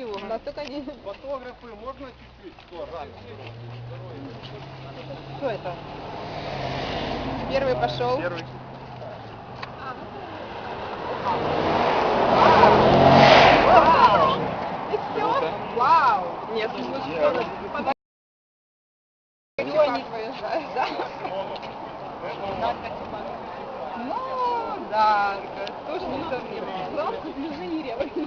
всего. Да, только не... Фотографы можно чуть-чуть? Что. Кто это? Первый пошел. Первый. И все? Вау! Нет, не случилось. Да? Ну, да, тоже не сомневаюсь. Главное, в Не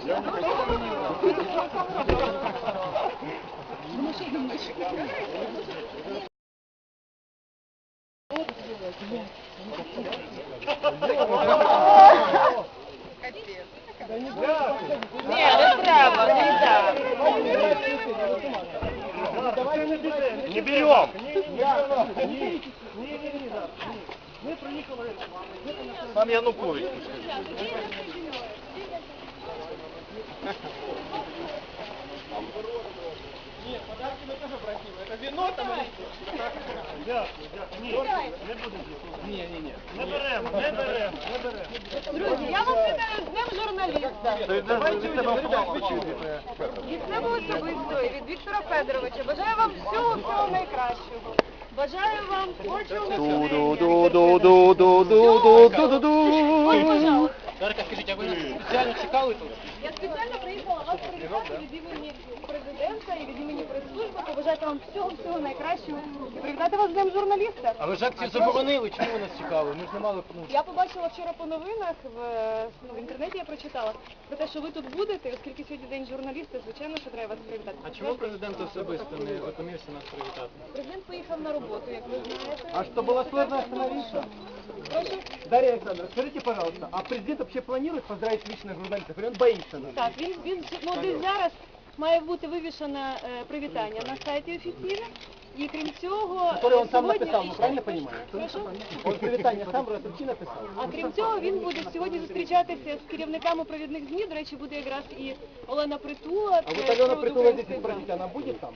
берем. Пан Янукович. Ні, не треба, не беремо, Не беремо, Пан Янукович. Друзі, я вас вітаю з Днем журналіста. Від себе особисто і від Віктора Федоровича. Бажаю вам всього всього найкращого. Бажаю вам творчого. Дарка, скажіть, а ви спеціально чекали тут? Я спеціально приїхала вас привітати від імені президента і від імені прес-служби, побажати вам всього всього найкращого і привітати вас з Днем журналіста. Але ж акцію заборонили, чому ви нас чекали? Ми ж не мали ну, Я побачила вчора по новинах в, ну, в інтернеті я прочитала про те, що ви тут будете, оскільки сьогодні день журналіста, звичайно, що треба вас привітати. А чому президент особисто не виконався нас привітати? Президент поїхав на роботу, як ви знаєте. А что было сложно остановиться? Дарья Александровна, скажите, пожалуйста, а президент вообще планирует поздравить лично журналистов? Или он боится нас? Так, він, він ну, десь зараз має бути вивішено е, привітання на сайті офіційно. І крім цього, Который он е, сам сьогодні- написал, мы правильно понимаем? Прошу? Он привитание сам Росовчи написал. А крім цього, він буде сьогодні зустрічатися з керівниками провідних ЗМІ. До речі, буде якраз і Олена Притула. А вот Алена Притула здесь української спросить, она будет там?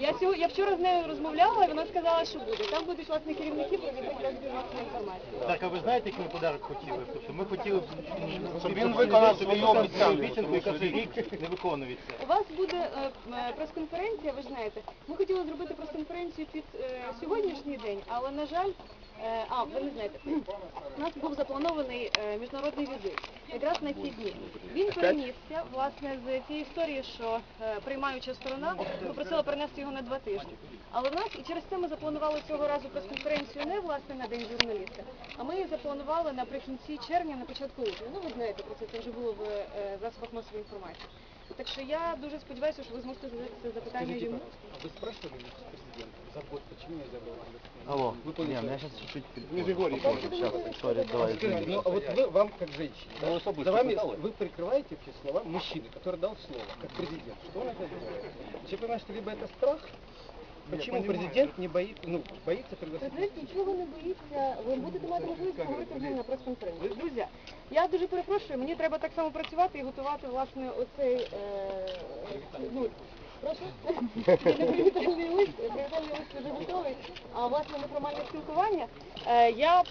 Я сьогодні, я вчора з нею розмовляла, і вона сказала, що буде. Там будуть власне керівники провідних засобів масової інформації. Так, а ви знаєте, який ми подарок хотіли? Тобто ми хотіли, б, Щоб він виконав свою обіцянку, обіцянку, яка вже рік не виконується. У вас буде е, е, прес-конференція, ви ж знаєте. Ми хотіли зробити прес-конференцію під е, сьогоднішній день, але на жаль, е, а ви не знаєте, у нас був запланований е, міжнародний візит якраз на ці дні. Він перенісся власне з тієї історії, що е, приймаюча сторона попросила перенести його на два тижні. Але в нас і через це ми запланували цього разу прес-конференцію не власне на день журналіста, а ми її запланували наприкінці червня, на початку липня. Ну ви знаєте про це, це вже було в е, засобах масової інформації. Так що я дуже сподіваюся, що ви зможете задати це запитання йому. А вы спрашивали президента за год, почему нельзя было? Алло, не, меня сейчас чуть-чуть Не Григорий, попозже. Сейчас, сори, давай, Скажите, извини. ну а вот вы, вам как женщине, да, за вами вы прикрываете вообще слова мужчины, который дал слово, как президент. Что он это делает? Все понимаете, что либо это страх, почему президент не боится, ну, боится пригласить Президент нічого не боїться, ви будете мати можливість поговорити з ним на прес-конференції. Друзі, я дуже перепрошую, мені треба так само працювати і готувати власне оцей е, ну, прошу. Не привітальний лист, привітальний лист вже готовий, а власне неформальне спілкування. Е, я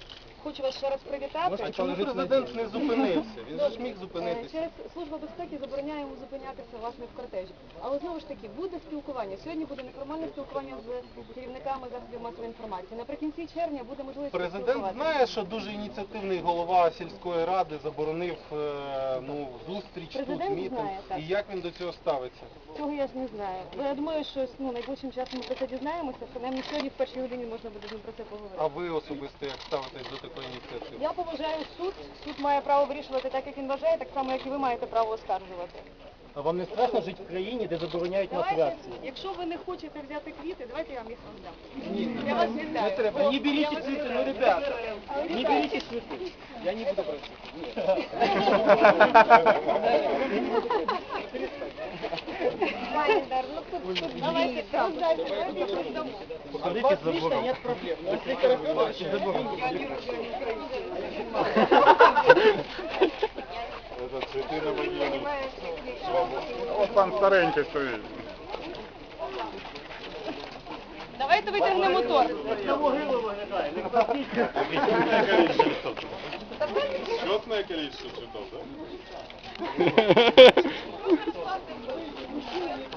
хочу вас ще раз привітати. А чому президент не зупинився? Він же ж міг Е, зупинитися. Через служба безпеки забороняє йому зупинятися власне в кортежі. Але знову ж таки буде спілкування. Сьогодні буде неформальне спілкування з керівниками засобів масової інформації. Наприкінці червня буде можливість Президент знає, що дуже ініціативний голова сільської ради заборонив е, ну, зустріч тут, мітинг. знає, так. І як він до цього ставиться? Цього я ж не знаю. Але Я думаю, що ну, найближчим часом ми про це дізнаємося. Принаймні сьогодні в першій годині можна буде з ним про це поговорити. А ви особисто як ставитесь до такої ініціативи? Я поважаю суд. Суд має право вирішувати так, як він вважає, так само, як і ви маєте право оскаржувати. А вам не страшно жити в країні, де забороняють масові Давайте, акції? якщо ви не хочете взяти квіти, давайте я вам їх роздам. Я вас вітаю. треба. Не берите Я вас цветы, вітаю. ну, ребята, Але Не вітаю. берите цветы. Я не буду просить. Пані Дар, ну тут, тут давайте роздайте, давайте їх Роздамо. Покажите забором. Нет проблем. Виктором Федоровичем забором. Це цвіти на могилі. От пан старенький стоїть. Давайте витягнемо торт. Счетное количество цветов, да?